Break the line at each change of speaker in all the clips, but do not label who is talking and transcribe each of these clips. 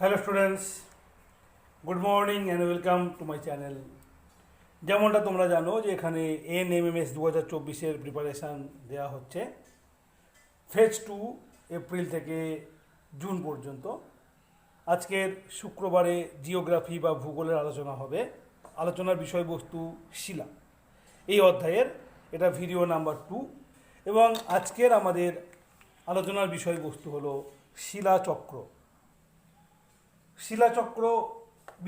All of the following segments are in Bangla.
Hello students good morning and welcome to my channel যেমনটা তোমরা জানো যে এখানে এন এম এম এস দু হাজার চব্বিশের প্রিপারেশান দেওয়া হচ্ছে ফেজ টু এপ্রিল থেকে জুন পর্যন্ত। আজকের শুক্রবারে জিওগ্রাফি বা ভূগোলের আলোচনা হবে। আলোচনার বিষয়বস্তু শিলা। এই অধ্যায়ের এটা ভিডিও নাম্বার টু এবং আজকের আমাদের আলোচনার বিষয়বস্তু হলো শিলাচক্র। শিলাচক্র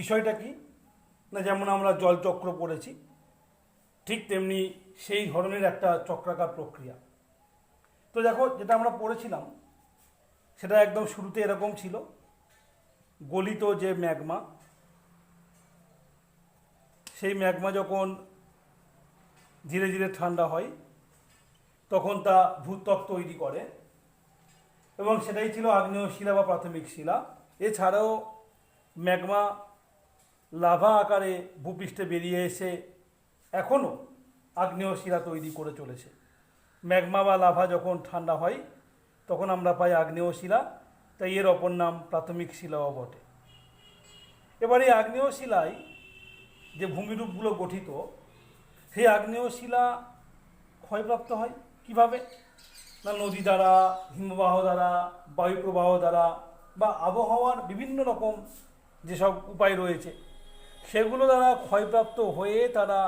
বিষয়টা কি? না, যেমন আমরা জলচক্র পড়েছি, ঠিক তেমনি সেই ধরনের একটা চক্রাকার প্রক্রিয়া। তো দেখো, যেটা আমরা পড়েছিলাম, সেটা একদম শুরুতে এরকম ছিল। গলিত যে ম্যাগমা, সেই ম্যাগমা যখন ধীরে ধীরে ঠান্ডা হয়, তখন তা ভূত্বক তৈরি করে এবং সেটাই ছিল আগ্নেয় শিলা বা প্রাথমিক শিলা। এছাড়াও ম্যাগমা লাভা আকারে ভূপৃষ্ঠে বেরিয়ে এসে এখনও আগ্নেয় শিলা তৈরি করে চলেছে। ম্যাগমা বা লাভা যখন ঠান্ডা হয়, তখন আমরা পাই আগ্নেয় শিলা তাই এর অপর নাম প্রাথমিক শিলাও বটে। এবার এই আগ্নেয় শিলায় যে ভূমিরূপগুলো গঠিত, সেই আগ্নেয় শিলা ক্ষয়প্রাপ্ত হয় কীভাবে? না নদী দ্বারা, হিমবাহ দ্বারা, বায়ুপ্রবাহ দ্বারা বা আবহাওয়ার বিভিন্ন রকম যেসব উপায় রয়েছে, সেগুলো দ্বারা ক্ষয়প্রাপ্ত হয়ে তারা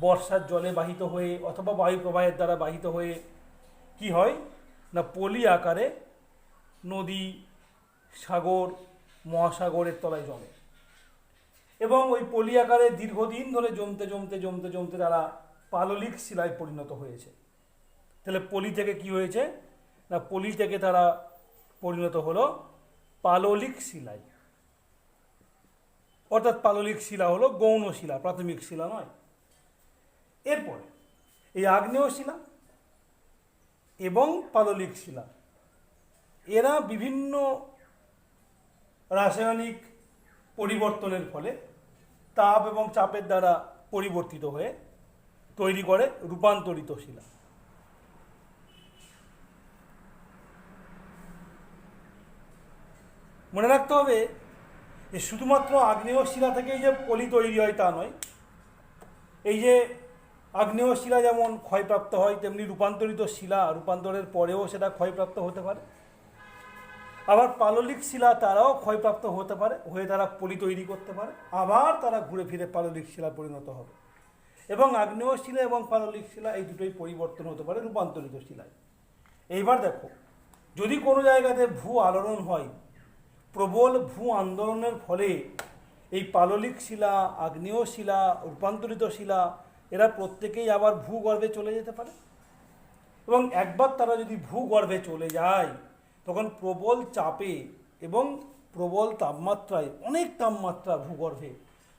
বর্ষার জলে বাহিত হয়ে অথবা বায়ু প্রবাহের দ্বারা বাহিত হয়ে কি হয়? না, পলি আকারে নদী, সাগর, মহাসাগরের তলায় জমে। এবং ওই পলি আকারে দীর্ঘদিন ধরে জমতে জমতে জমতে জমতে তারা পাললিক শিলায় পরিণত হয়েছে। তাহলে পলি থেকে কি হয়েছে? না, পলি থেকে তারা পরিণত হলো পাললিক শিলায়। অর্থাৎ পাললিক শিলা হলো গৌণ শিলা, প্রাথমিক শিলা নয়। এরপরে, এই আগ্নেয় শিলা এবং পাললিক শিলা, এরা বিভিন্ন রাসায়নিক পরিবর্তনের ফলে তাপ এবং চাপের দ্বারা পরিবর্তিত হয়ে তৈরি করে রূপান্তরিত শিলা। মনে রাখতে হবে যে শুধুমাত্র আগ্নেয় শিলা থেকেই যে পলি তৈরি হয় তা নয়, এই যে আগ্নেয় শিলা যেমন ক্ষয়প্রাপ্ত হয়, তেমনি রূপান্তরিত শিলা রূপান্তরের পরেও সেটা ক্ষয়প্রাপ্ত হতে পারে। আবার পাললিক শিলা তারাও ক্ষয়প্রাপ্ত হতে পারে, হয়ে তারা পলি তৈরি করতে পারে, আবার তারা ঘুরে ফিরে পাললিক শিলা পরিণত হবে। এবং আগ্নেয় শিলা এবং পাললিক শিলা এই দুটোই পরিবর্তন হতে পারে রূপান্তরিত শিলায়। এইবার দেখো, যদি কোনো জায়গাতে ভূ আলোড়ন হয় প্রবল ভূ আন্দোলনের ফলে এই পাললিক শিলা, আগ্নেয় শিলা, রূপান্তরিত শিলা, এরা প্রত্যেকেই আবার ভূগর্ভে চলে যেতে পারে। এবং একবার তারা যদি ভূগর্ভে চলে যায়, তখন প্রবল চাপে এবং প্রবল তাপমাত্রায়, অনেক তাপমাত্রা ভূগর্ভে,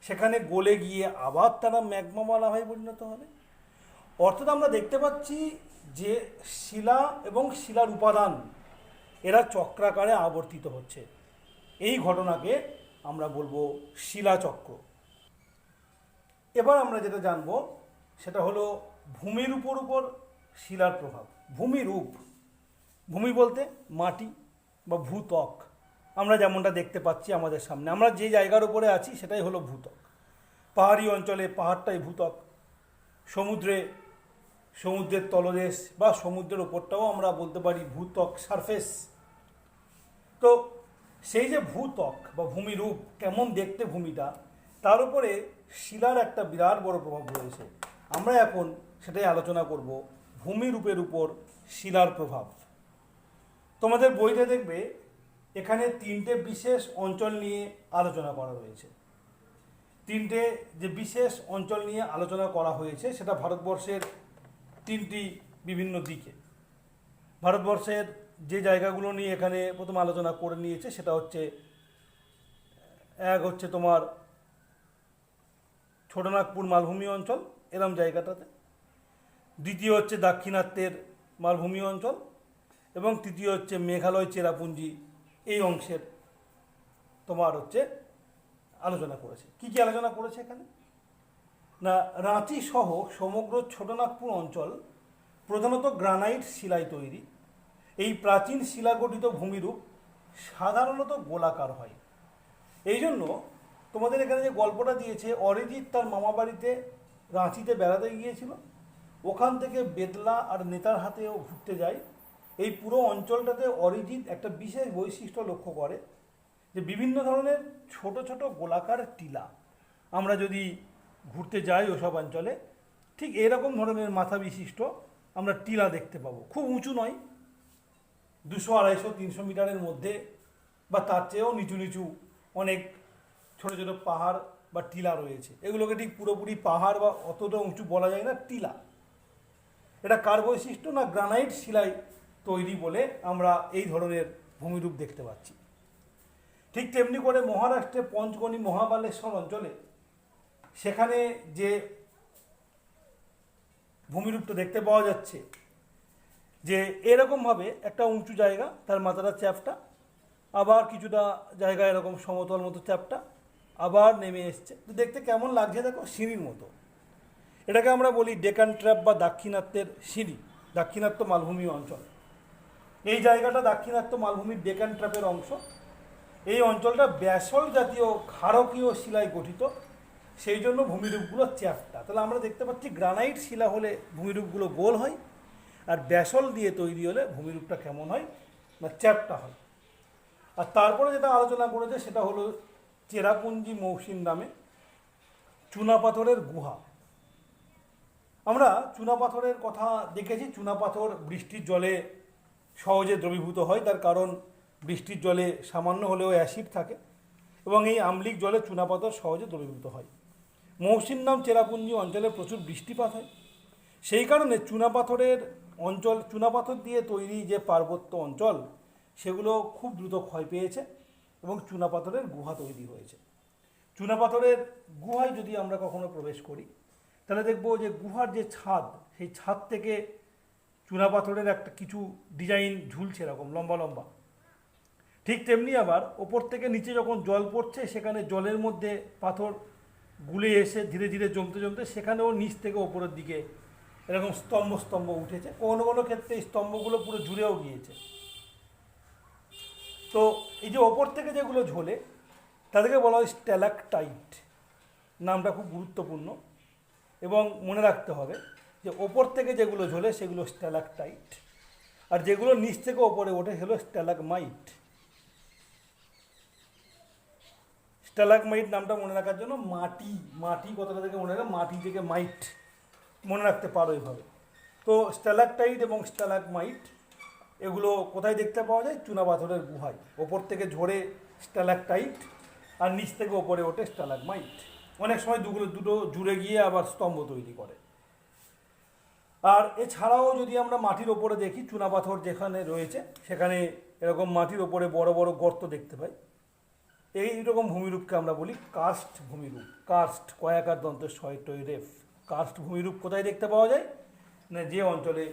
সেখানে গলে গিয়ে আবার তারা ম্যাগমামালা হয়ে পরিণত হবে। অর্থাৎ আমরা দেখতে পাচ্ছি যে শিলা এবং শিলার উপাদান, এরা চক্রাকারে আবর্তিত হচ্ছে। এই ঘটনাকে আমরা বলব শিলাচক্র এবার আমরা যেটা জানব, সেটা হলো ভূমির উপর উপর শিলার প্রভাব। ভূমিরূপ ভূমি বলতে মাটি বা ভূত্বক। আমরা যেমনটা দেখতে পাচ্ছি আমাদের সামনে। আমরা যে জায়গার উপরে আছি, সেটাই হলো ভূত্বক। পাহাড়ি অঞ্চলে পাহাড়টাই ভূত্বক। সমুদ্রে, সমুদ্রের তলদেশ বা সমুদ্রের ওপরটাও আমরা বলতে পারি ভূত্বক সারফেস তো সেই যে ভূত্বক বা ভূমিরূপ কেমন দেখতে ভূমিটা, তার উপরে শিলার একটা বিরাট বড় প্রভাব রয়েছে। আমরা এখন সেটাই আলোচনা করব ভূমিরূপের উপর শিলার প্রভাব। তোমাদের বইতে দেখবে, এখানে তিনটে বিশেষ অঞ্চল নিয়ে আলোচনা করা রয়েছে তিনটে যে বিশেষ অঞ্চল নিয়ে আলোচনা করা হয়েছে, সেটা ভারতবর্ষের তিনটি বিভিন্ন দিকে। ভারতবর্ষের যে জায়গাগুলো নিয়ে এখানে প্রথম আলোচনা করে নিয়েছে সেটা হচ্ছে, এক হচ্ছে তোমার ছোটনাগপুর মালভূমি অঞ্চল, এরম জায়গাটাতে। দ্বিতীয় হচ্ছে দাক্ষিণাত্যের মালভূমি অঞ্চল এবং তৃতীয় হচ্ছে মেঘালয় চেরাপুঞ্জি এই অংশের তোমার হচ্ছে আলোচনা করেছে। কি কি আলোচনা করেছে এখানে? না, রাঁচি সহ সমগ্র ছোটনাগপুর অঞ্চল প্রধানত গ্রানাইট শিলায় তৈরি। এই প্রাচীন শিলাগঠিত ভূমিরূপ সাধারণত গোলাকার হয়। এই জন্য তোমাদের এখানে যে গল্পটা দিয়েছে, অরিজিৎ তার মামা বাড়িতে রাঁচিতে বেড়াতে গিয়েছিল। ওখান থেকে বেদলা আর নেতার হাতেও ঘুরতে যায়। এই পুরো অঞ্চলটাতে অরিজিৎ একটা বিশেষ বৈশিষ্ট্য লক্ষ্য করে, যে বিভিন্ন ধরনের ছোট ছোট গোলাকার টিলা। আমরা যদি ঘুরতে যাই ওসব অঞ্চলে, ঠিক এরকম ধরনের মাথা বিশিষ্ট আমরা টিলা দেখতে পাবো। খুব উঁচু নয় দুশো, আড়াইশো, তিনশো মিটারের মধ্যে বা তার চেয়েও নিচু নিচু অনেক ছোট ছোট পাহাড় বা টিলা রয়েছে। এগুলোকে ঠিক পুরোপুরি পাহাড় বা অতটা উঁচু বলা যায় না, টিলা। এটা কার বৈশিষ্ট্য না গ্রানাইট শিলায় তৈরি বলে আমরা এই ধরনের ভূমিরূপ দেখতে পাচ্ছি। ঠিক তেমনি করে মহারাষ্ট্রে পঞ্চগণী মহাবালেশ্বর অঞ্চলে সেখানে যে ভূমিরূপটা দেখতে পাওয়া যাচ্ছে যে এরকমভাবে একটা উঁচু জায়গা, তার মাথাটা চ্যাপটা, আবার কিছুটা জায়গা এরকম সমতল মতো চ্যাপটা, আবার নেমে এসছে। তো দেখতে কেমন লাগছে দেখো? সিঁড়ির মতো। এটাকে আমরা বলি ডেকান ট্র্যাপ বা দাক্ষিণাত্যের সিঁড়ি, দাক্ষিণাত্য মালভূমি অঞ্চল। এই জায়গাটা দাক্ষিণাত্য মালভূমির ডেকান ট্র্যাপের অংশ। এই অঞ্চলটা ব্যাসল জাতীয় ক্ষারকীয় শিলায় গঠিত। সেই জন্য ভূমিরূপগুলো চ্যাপটা। তাহলে আমরা দেখতে পাচ্ছি, গ্রানাইট শিলা হলে ভূমিরূপগুলো গোল হয়। আর ব্যাসল দিয়ে তৈরি হলে ভূমিরূপটা কেমন হয়? না, চ্যাপ্টা হয়। আর তারপরে যেটা আলোচনা করেছে সেটা হলো চেরাপুঞ্জি মৌসিন নামে চুনাপাথরের গুহা। আমরা চুনাপাথরের কথা দেখেছি, চুনাপাথর বৃষ্টির জলে সহজে দ্রবীভূত হয়, তার কারণ বৃষ্টির জলে সামান্য হলেও অ্যাসিড থাকে এবং এই আম্লিক জলে চুনাপাথর সহজে দ্রবীভূত হয়। মৌসিন নাম চেরাপুঞ্জি অঞ্চলে প্রচুর বৃষ্টিপাত হয়। সেই কারণে চুনাপাথরের অঞ্চল চুনাপাথর দিয়ে তৈরি যে পার্বত্য অঞ্চল, সেগুলো খুব দ্রুত ক্ষয় পেয়েছে এবং চুনাপাথরের গুহা তৈরি হয়েছে। চুনাপাথরের গুহায় যদি আমরা কখনো প্রবেশ করি, তাহলে দেখব যে গুহার যে ছাদ, সেই ছাদ থেকে চুনাপাথরের একটা কিছু ডিজাইন ঝুলছে এরকম, লম্বা লম্বা। ঠিক তেমনি আবার ওপর থেকে নিচে যখন জল পড়ছে, সেখানে জলের মধ্যে পাথর গুলে এসে ধীরে ধীরে জমতে জমতে সেখানেও নিচ থেকে ওপরের দিকে এরকম স্তম্ভ স্তম্ভ উঠেছে। কোনো কোনো ক্ষেত্রে এই স্তম্ভগুলো পুরো জুড়েও গিয়েছে। তো এই যে ওপর থেকে যেগুলো ঝোলে, তাদেরকে বলা হয় স্ট্যালাকটাইট। নামটা খুব গুরুত্বপূর্ণ। এবং মনে রাখতে হবে যে ওপর থেকে যেগুলো ঝোলে, সেগুলো স্ট্যালাকটাইট। আর যেগুলো নিচ থেকে ওপরে ওঠে, সেগুলো স্ট্যালাকমাইট। স্ট্যালাকমাইট নামটা মনে রাখার জন্য মাটি মাটি কথাটা থেকে মনে রাখা? মাটি থেকে মাইট। মনে রাখতে পারো এইভাবে তো স্ট্যালাকটাইট এবং স্ট্যালাকমাইট, এগুলো কোথায় দেখতে পাওয়া যায়? চুনাপাথরের গুহায়। ওপর থেকে ঝরে স্ট্যালাকটাইট আর নিচ থেকে ওপরে ওঠে স্ট্যালাকমাইট। অনেক সময় দুগুলো, দুটো জুড়ে গিয়ে আবার স্তম্ভ তৈরি করে। আর এছাড়াও যদি আমরা মাটির ওপরে দেখি, চুনাপাথর যেখানে রয়েছে, সেখানে এরকম মাটির ওপরে বড় বড় গর্ত দেখতে পাই। এই রকম ভূমিরূপকে আমরা বলি কাস্ট ভূমিরূপ। কাস্ট কয়াকার দন্তের ছয়টই রেফ কাস্ট ভূমিরূপ কোথায় দেখতে পাওয়া যায়? না, যে অঞ্চলে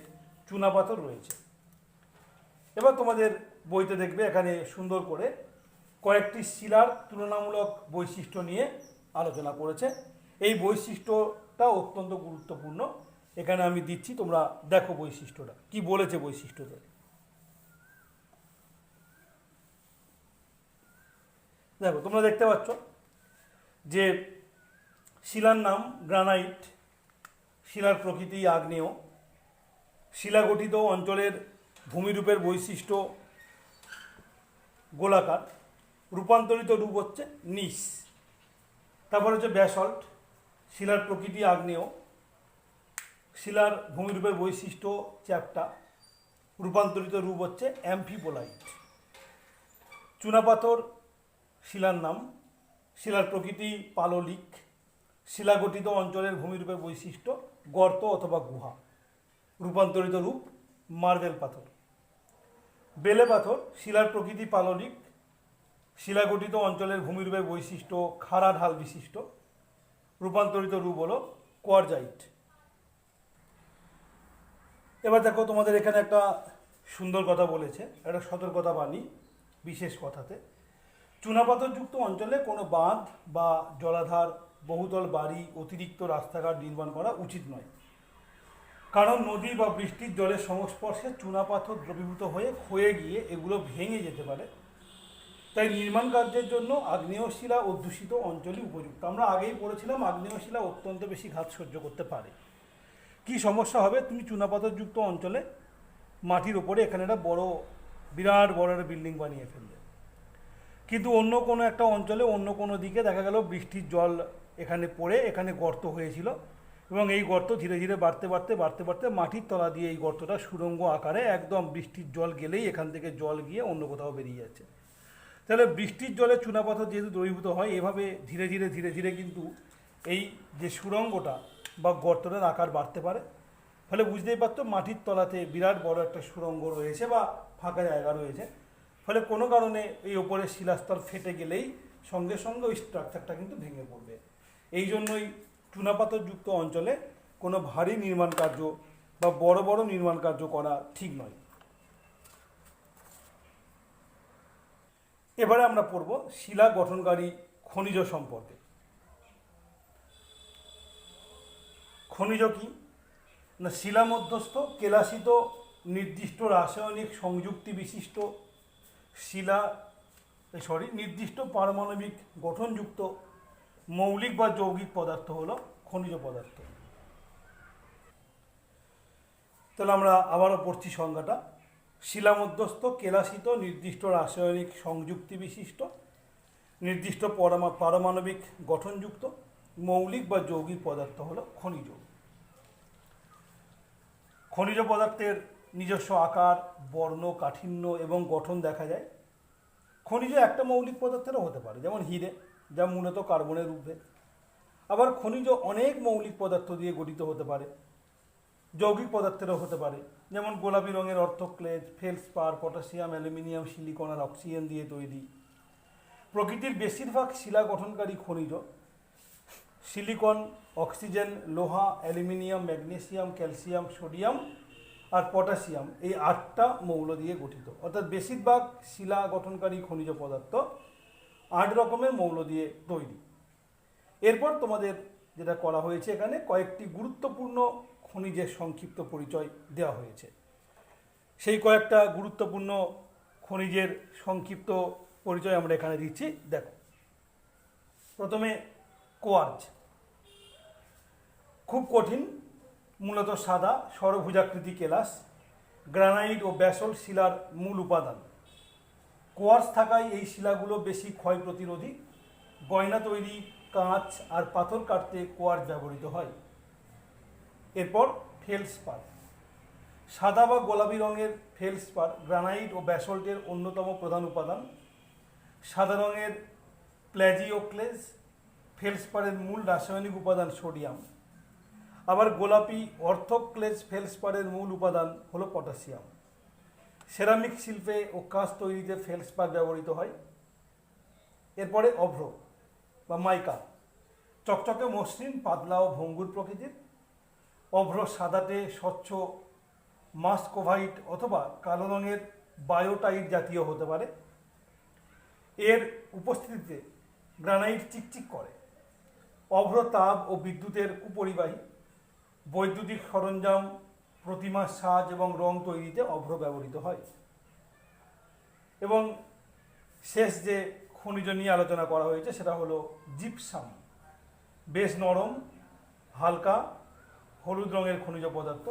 চুনাপাথর রয়েছে। এবার তোমাদের বইতে দেখবে এখানে সুন্দর করে কয়েকটি শিলার তুলনামূলক বৈশিষ্ট্য নিয়ে আলোচনা করেছে। এই বৈশিষ্ট্যটা অত্যন্ত গুরুত্বপূর্ণ। এখানে আমি দিচ্ছি, তোমরা দেখো বৈশিষ্ট্যটা। কি বলেছে বৈশিষ্ট্যটা? দেখো, তোমরা দেখতে পাচ্ছ যে শিলার নাম গ্রানাইট। শিলার প্রকৃতি আগ্নেয়। শিলাগঠিত অঞ্চলের ভূমিরূপের বৈশিষ্ট্য গোলাকার। রূপান্তরিত রূপ হচ্ছে নিস। তারপর হচ্ছে ব্যাসল্ট। শিলার প্রকৃতি আগ্নেয়। শিলার ভূমিরূপের বৈশিষ্ট্য চ্যাপ্টা। রূপান্তরিত রূপ হচ্ছে অ্যাম্ফিবোলাইট চুনাপাথর শিলার নাম। শিলার প্রকৃতি পাললিক। শিলাগঠিত অঞ্চলের ভূমিরূপের বৈশিষ্ট্য গর্ত অথবা গুহা। রূপান্তরিত রূপ মার্বেল পাথর। বেলে পাথর শিলার প্রকৃতি পাললিক শিলাগঠিত অঞ্চলের ভূমিরূপের বৈশিষ্ট্য খাড়া ঢাল বিশিষ্ট। রূপান্তরিত রূপ হলো কোয়ারজাইট। এবার দেখো তোমাদের এখানে একটা সুন্দর কথা বলেছে, একটা সতর্কতা বাণী বিশেষ কথাতে। চুনাপাথরযুক্ত অঞ্চলে কোনো বাঁধ বা জলাধার বহুতল বাড়ি, অতিরিক্ত রাস্তাঘাট নির্মাণ করা উচিত নয়। কারণ নদী বা বৃষ্টির জলের সংস্পর্শে চুনাপাথর দ্রবীভূত হয়ে ক্ষয়ে গিয়ে এগুলো ভেঙে যেতে পারে। তাই নির্মাণ কার্যের জন্য আগ্নেয় শিলা অধ্যুষিত অঞ্চলই উপযুক্ত। আমরা আগেই পড়েছিলাম আগ্নেয় শিলা অত্যন্ত বেশি ঘাত সহ্য করতে পারে। কি সমস্যা হবে? তুমি চুনাপাথরযুক্ত অঞ্চলে মাটির ওপরে এখানে একটা বড়, বিরাট বড় একটা বিল্ডিং বানিয়ে ফেলবে কিন্তু অন্য কোনো একটা অঞ্চলে অন্য কোনো দিকে দেখা গেল বৃষ্টির জল এখানে পড়ে, এখানে গর্ত হয়েছিল। এবং এই গর্ত ধীরে ধীরে বাড়তে বাড়তে বাড়তে বাড়তে মাটির তলা দিয়ে এই গর্তটা সুড়ঙ্গ আকারে একদম বৃষ্টির জল গেলেই এখান থেকে জল গিয়ে অন্য কোথাও বেরিয়ে যাচ্ছে। তাহলে বৃষ্টির জলে চুনাপাথর যেহেতু দ্রবীভূত হয়, এভাবে ধীরে ধীরে ধীরে ধীরে কিন্তু এই যে সুড়ঙ্গটা বা গর্তটার আকার বাড়তে পারে। ফলে বুঝতেই পারতো মাটির তলাতে বিরাট বড় একটা সুড়ঙ্গ রয়েছে বা ফাঁকা জায়গা রয়েছে। ফলে কোনো কারণে এই ওপরের শিলাস্তর ফেটে গেলেই সঙ্গে সঙ্গে ওই স্ট্রাকচারটা কিন্তু ভেঙে পড়বে। এই জন্যই চুনাপাথরযুক্ত অঞ্চলে কোনো ভারী নির্মাণ কার্য বা বড় বড় নির্মাণ কার্য করা ঠিক নয়। এবারে আমরা পড়ব শিলা গঠনকারী খনিজ সম্পর্কে। খনিজ কি? না, শিলা মধ্যস্থ, কেলাসিত, নির্দিষ্ট রাসায়নিক সংযুক্তি বিশিষ্ট শিলা সরি নির্দিষ্ট পারমাণবিক গঠনযুক্ত মৌলিক বা যৌগিক পদার্থ হলো খনিজ পদার্থ। তাহলে আমরা আবারও পড়ছি সংজ্ঞাটা। শিলামধ্যস্থ, কেলাসিত, নির্দিষ্ট রাসায়নিক সংযুক্তি বিশিষ্ট, নির্দিষ্ট পরমা পারমাণবিক গঠনযুক্ত, মৌলিক বা যৌগিক পদার্থ হলো খনিজ। খনিজ পদার্থের নিজস্ব আকার, বর্ণ, কাঠিন্য এবং গঠন দেখা যায়। খনিজ একটা মৌলিক পদার্থেরও হতে পারে, যেমন হিরে। যা মূলত কার্বনের রূপে। আবার খনিজ অনেক মৌলিক পদার্থ দিয়ে গঠিত হতে পারে। যৌগিক পদার্থেরও হতে পারে। যেমন গোলাপি রঙের orthoclase, feldspar, potassium, aluminium, silicon আর অক্সিজেন দিয়ে তৈরি। প্রকৃতির বেশিরভাগ শিলা গঠনকারী খনিজ সিলিকন, অক্সিজেন, লোহা, অ্যালুমিনিয়াম, ম্যাগনেসিয়াম, ক্যালসিয়াম, সোডিয়াম আর পটাশিয়াম এই আটটা মৌল দিয়ে গঠিত। অর্থাৎ বেশিরভাগ শিলা গঠনকারী খনিজ পদার্থ আট রকমের মৌল দিয়ে তৈরি। এরপর তোমাদের যেটা করা হয়েছে এখানে কয়েকটি গুরুত্বপূর্ণ খনিজের সংক্ষিপ্ত পরিচয় দেওয়া হয়েছে। সেই কয়েকটা গুরুত্বপূর্ণ খনিজের সংক্ষিপ্ত পরিচয় আমরা এখানে দিচ্ছি, দেখো। প্রথমে কোয়ার্জ। খুব কঠিন, মূলত সাদা সরভুজাকৃতি কেলাস, গ্রানাইট ও ব্যাসল শিলার মূল উপাদান। কোয়ার্স থাকায় এই শিলাগুলো বেশি ক্ষয় প্রতিরোধী গয়না তৈরি, কাঁচ আর পাথর কাটতে কোয়ার্স ব্যবহৃত হয়। এরপর ফেলসপার সাদা বা গোলাপি রঙের ফেলসপার গ্রানাইট ও ব্যাসল্টের অন্যতম প্রধান উপাদান। সাদা রঙের প্ল্যাজিওক্লেজ ফেলসপারের মূল রাসায়নিক উপাদান সোডিয়াম। আবার গোলাপি অর্থোক্লেজ ফেলসপারের মূল উপাদান হলো পটাশিয়াম। সেরামিক শিল্পে ও কাঁচ তৈরিতে ফেলসপার ব্যবহৃত হয়। এরপরে অভ্র বা মাইকা। চকচকে মসৃণ, পাতলা ও ভঙ্গুর প্রকৃতির। অভ্র সাদাটে, স্বচ্ছ মাস্কোভাইট অথবা কালো রঙের বায়োটাইট জাতীয় হতে পারে। এর উপস্থিতিতে গ্রানাইট চিকচিক করে। অভ্র তাপ ও বিদ্যুতের কুপরিবাহী বৈদ্যুতিক সরঞ্জাম প্রতিমার সাজ এবং রং তৈরিতে অভ্র ব্যবহৃত হয়। এবং শেষ যে খনিজ নিয়ে আলোচনা করা হয়েছে সেটা হলো জিপসাম। বেশ নরম, হালকা, হলুদ রঙের খনিজ পদার্থ।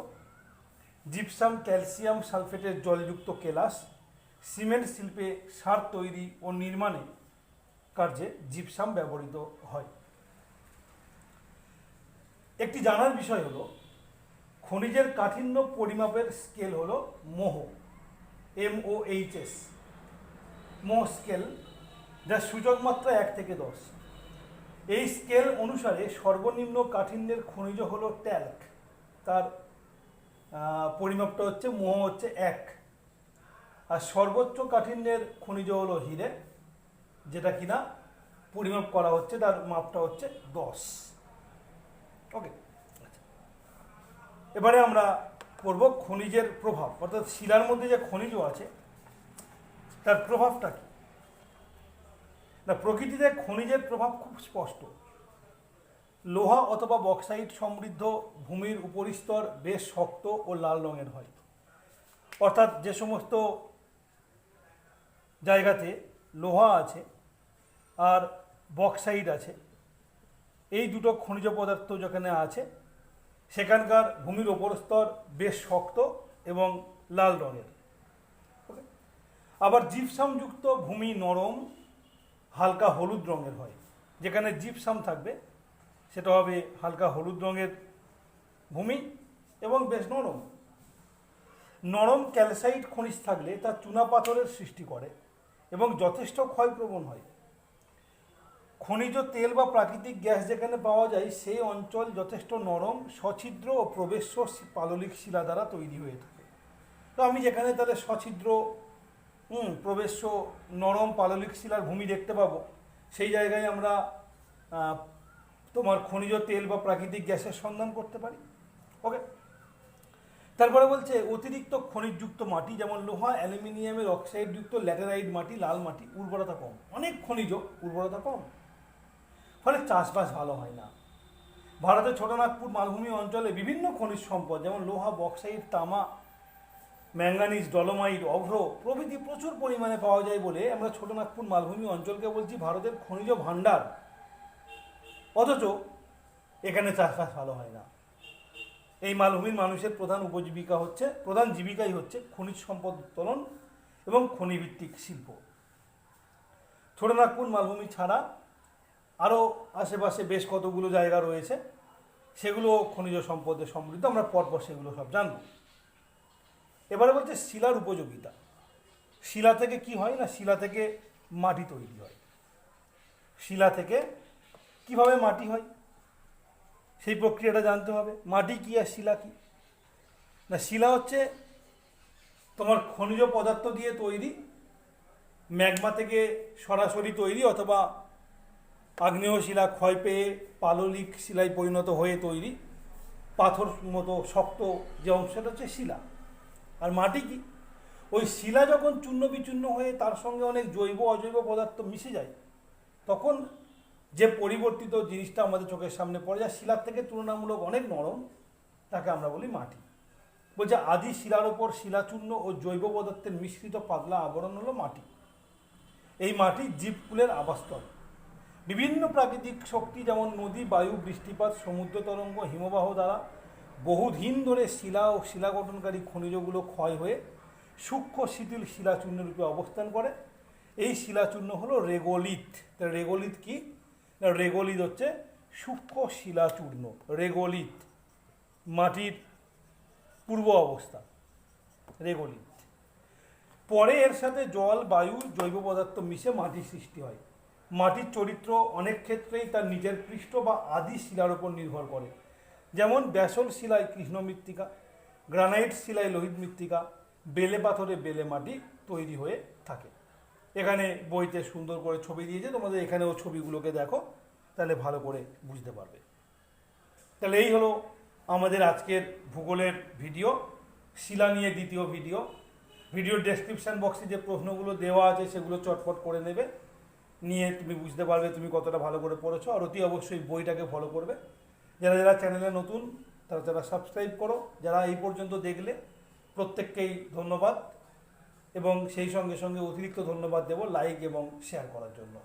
জিপসাম ক্যালসিয়াম সালফেটের জলযুক্ত কেলাস, সিমেন্ট শিল্পে সার তৈরি ও নির্মাণে কার্যে জিপসাম ব্যবহৃত হয়। একটি জানার বিষয় হলো খনিজের কাঠিন্য পরিমাপের স্কেল হলো Mohs M O H S Mohs scale যার সূচক মাত্রা এক থেকে দশ। এই স্কেল অনুসারে সর্বনিম্ন কাঠিন্যের খনিজ হলো ট্যাল্ক তার পরিমাপটা হচ্ছে, মোহ হচ্ছে এক। আর সর্বোচ্চ কাঠিন্যের খনিজ হলো হিরে, যেটা কিনা পরিমাপ করা হচ্ছে, তার মাপটা হচ্ছে দশ। ওকে। এবারে আমরা পড়ব খনিজের প্রভাব। অর্থাৎ শিলার মধ্যে যে খনিজ আছে, তার প্রভাবটা কি? না, প্রকৃতিতে খনিজের প্রভাব খুব স্পষ্ট। লোহা অথবা বক্সাইট সমৃদ্ধ ভূমির উপরিস্তর বেশ শক্ত ও লাল রঙের হয়। অর্থাৎ যে সমস্ত জায়গাতে লোহা আছে আর বক্সাইড আছে, এই দুটো খনিজ পদার্থ যেখানে আছে সেখানকার ভূমির ওপর স্তর বেশ শক্ত এবং লাল রঙের? আবার জিপসামযুক্ত ভূমি নরম, হালকা হলুদ রঙের হয়। যেখানে জিপসাম থাকবে, সেটা হবে হালকা হলুদ রঙের ভূমি এবং বেশ নরম। নরম ক্যালসাইট খনিজ থাকলে তা চুনা পাথরের সৃষ্টি করে এবং যথেষ্ট ক্ষয়প্রবণ হয়। খনিজ তেল বা প্রাকৃতিক গ্যাস যেখানে পাওয়া যায়, সেই অঞ্চল যথেষ্ট নরম, সছিদ্র ও প্রবেশ্য শি- পাললিক শিলা দ্বারা তৈরি হয়ে থাকে। তো আমি যেখানে তাহলে সছিদ্র, হুম, প্রবেশ্য, নরম পাললিক শিলার ভূমি দেখতে পাবো, সেই জায়গায় আমরা তোমার খনিজ তেল বা প্রাকৃতিক গ্যাসের সন্ধান করতে পারি। ওকে তারপরে বলছে, অতিরিক্ত খনিজযুক্ত মাটি যেমন লোহা, অ্যালুমিনিয়ামের অক্সাইডযুক্ত ল্যাটেরাইট মাটি, লাল মাটি, উর্বরতা কম। অনেক খনিজ উর্বরতা কম। ফলে চাষবাস ভালো হয় না। ভারতের ছোটনাগপুর মালভূমি অঞ্চলে বিভিন্ন খনিজ সম্পদ, যেমন লোহা, বক্সাইট, তামা ম্যাঙ্গানিজ ডলোমাইট, অভ্র প্রভৃতি প্রচুর পরিমাণে পাওয়া যায় বলে আমরা ছোটনাগপুর মালভূমি অঞ্চলকে বলছি ভারতের খনিজ ভাণ্ডার। অথচ এখানে চাষবাস ভালো হয় না। এই মালভূমির মানুষের প্রধান উপজীবিকা হচ্ছে, প্রধান জীবিকাই হচ্ছে খনিজ সম্পদ উত্তোলন এবং খনিভিত্তিক শিল্প। ছোটনাগপুর মালভূমি ছাড়া আরও আশেপাশে বেশ কতগুলো জায়গা রয়েছে, সেগুলো খনিজ সম্পদে সমৃদ্ধ, আমরা পরপর সেগুলো সব জানব। এবারে বলছে শিলার উপযোগিতা। শিলা থেকে কি হয় না? শিলা থেকে মাটি তৈরি হয়। শিলা থেকে কীভাবে মাটি হয়? সেই প্রক্রিয়াটা জানতে হবে। মাটি কি আর শিলা কি? না, শিলা হচ্ছে তোমার খনিজ পদার্থ দিয়ে তৈরি, ম্যাগমা থেকে সরাসরি তৈরি অথবা আগ্নেয় শিলা ক্ষয় পেয়ে পাললিক শিলায় পরিণত হয়ে তৈরি। পাথর মতো শক্ত যে অংশটা হচ্ছে শিলা। আর মাটি কি? ওই শিলা যখন চূর্ণ বিচূর্ণ হয়ে তার সঙ্গে অনেক জৈব, অজৈব পদার্থ মিশে যায়, তখন যে পরিবর্তিত জিনিসটা আমাদের চোখের সামনে পড়ে যায়, শিলার থেকে তুলনামূলক অনেক নরম, তাকে আমরা বলি মাটি। বলছে, আদি শিলার ওপর শিলাচূর্ণ ও জৈব পদার্থের মিশ্রিত পাতলা আবরণ হলো মাটি। এই মাটি জীবকুলের আবাসস্থল। বিভিন্ন প্রাকৃতিক শক্তি যেমন নদী, বায়ু, বৃষ্টিপাত, সমুদ্র তরঙ্গ, হিমবাহ দ্বারা বহুদিন ধরে শিলা ও শিলা গঠনকারী খনিজগুলো ক্ষয় হয়ে সূক্ষ্ম শিথিল শিলাচূর্ণ রূপে অবস্থান করে। এই শিলাচূর্ণ হলো রেগোলিথ। তা রেগোলিথ কি? না রেগোলিথ হচ্ছে সূক্ষ্ম শিলাচূর্ণ, রেগোলিথ। মাটির পূর্ব অবস্থা, রেগোলিথ। পরে এর সাথে জল, বায়ু, জৈব পদার্থ মিশে মাটির সৃষ্টি হয়। মাটির চরিত্র অনেক ক্ষেত্রেই তার নিজের পৃষ্ঠ বা আদি শিলার উপর নির্ভর করে। যেমন ব্যাসল শিলায় কৃষ্ণ মৃত্তিকা, গ্রানাইট শিলায় লোহিত মৃত্তিকা, বেলে পাথরে বেলে মাটি তৈরি হয়ে থাকে। এখানে বইতে সুন্দর করে ছবি দিয়েছে, তোমাদের এখানেও ছবিগুলোকে দেখো, তাহলে ভালো করে বুঝতে পারবে। তাহলে এই হলো আমাদের আজকের ভূগোলের ভিডিও, শিলা নিয়ে দ্বিতীয় ভিডিও। ভিডিওর ডেসক্রিপশন বক্সে যে প্রশ্নগুলো দেওয়া আছে, সেগুলো চটপট করে নেবে। নিয়ে তুমি বুঝতে পারবে তুমি কতটা ভালো করে পড়েছো, আর অতি অবশ্যই বইটাকে ফলো করবে। যারা যারা চ্যানেলে নতুন, তারা তারা সাবস্ক্রাইব করো, যারা এই পর্যন্ত দেখলে প্রত্যেককেই ধন্যবাদ। এবং সেই সঙ্গে সঙ্গে অতিরিক্ত ধন্যবাদ দেব লাইক এবং শেয়ার করার জন্য।